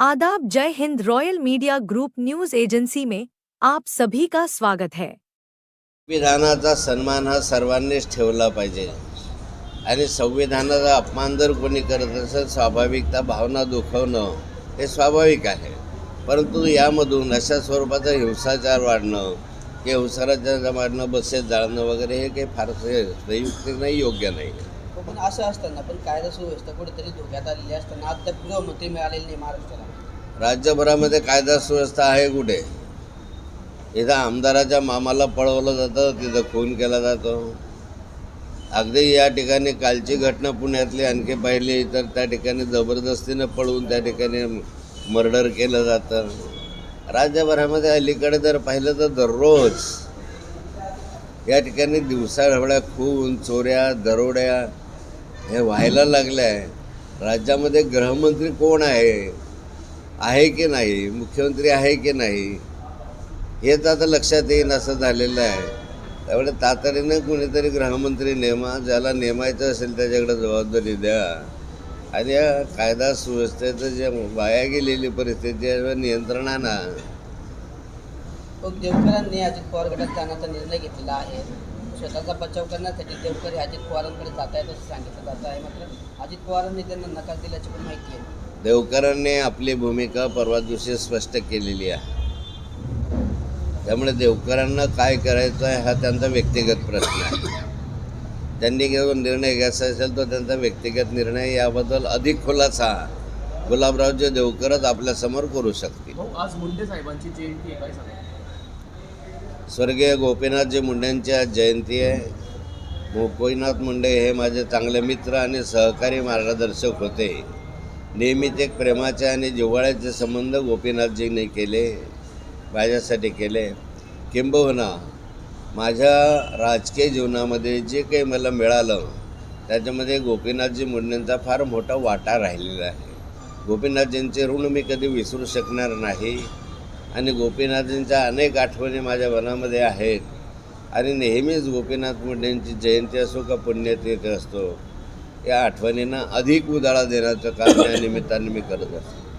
आदाब जय Hind royal media group news agency में आप सभी का स्वागत है। संविधानाचा सन्मान हा सर्वांनीच ठेवला पाहिजे आणि संविधानाचा अपमान जर कोणी करत असेल स्वाभाविकता भावना दुखवणं हे स्वाभाविक आहे. परंतु यामधून अशा स्वरूपाचा हिंसाचार वाढणं किंवा हिंसाचार वाढणं बसेस जाळणं वगैरे हे काही फारसे संयुक्त नाही योग्य नाही. पण असं असताना पण कायदा सुव्यवस्था कुठेतरी धोक्यात आलेली असताना अद्याप गृहमंत्री मिळालेली नाही महाराष्ट्राला. राज्यभरामध्ये कायदा सुव्यवस्था आहे कुठे? इथं आमदाराच्या मामाला पळवलं जातं तिथं खून केला जातो. अगदी या ठिकाणी कालची घटना पुण्यातली आणखी पाहिली तर त्या ठिकाणी जबरदस्तीनं पळवून त्या ठिकाणी मर्डर केलं जातं. राज्यभरामध्ये अलीकडे जर पाहिलं तर दररोज या ठिकाणी दिवसाढवळ्या खून चोऱ्या दरोड्या हे व्हायला लागलं आहे राज्यामध्ये गृहमंत्री कोण आहे? आहे की नाही? मुख्यमंत्री आहे की नाही? हेच आता लक्षात येईन असं झालेलं आहे. त्यामुळे तातडीनं कुणीतरी गृहमंत्री नेमा ज्याला नेमायचं असेल त्याच्याकडे जबाबदारी द्या. आणि या कायदा सुव्यवस्थेचं जे वाया गेलेली परिस्थिती आहे नियंत्रणानं. देवकरांनी अजित पवार गटात जाण्याचा निर्णय घेतलेला आहे. स्वतःचा बचाव करण्यासाठी देवकर हे अजित पवारांकडे जात आहेत असं सांगितलं जात आहे. मात्र अजित पवारांनी त्यांना नकार दिल्याची पण माहिती आहे. देवकरांनी आपली भूमिका परवा दिवशी स्पष्ट केलेली आहे. त्यामुळे देवकरांना काय करायचं आहे हा त्यांचा व्यक्तिगत प्रश्न आहे. त्यांनी जो निर्णय घ्यायचा असेल तो त्यांचा व्यक्तिगत निर्णय याबद्दल अधिक खुलासा गुलाबरावचे देवकरच आपल्यासमोर करू शकतील. आज मुंडे साहेबांची जयंती आहे काय सांगा स्वर्गीय गोपीनाथजी मुंडेंची आज जयंती आहे. गोपीनाथ मुंडे हे माझे चांगले मित्र आणि सहकारी मार्गदर्शक होते. नेहमीच एक प्रेमाचे आणि जिव्हाळ्याचे संबंध गोपीनाथजींनी केले माझ्यासाठी केले. किंबहुना माझ्या राजकीय जीवनामध्ये जे काही मला मिळालं त्याच्यामध्ये गोपीनाथजी मुंडेंचा फार मोठा वाटा राहिलेला आहे. गोपीनाथजींचे ऋण मी कधी विसरू शकणार नाही. आणि गोपीनाथजींच्या अनेक आठवणी माझ्या मनामध्ये आहेत. आणि नेहमीच गोपीनाथ मुंडेंची जयंती असो का पुण्यतिथी असतो या आठवणींना अधिक उजाळा देण्याचं काम या निमित्ताने मी करत असतो.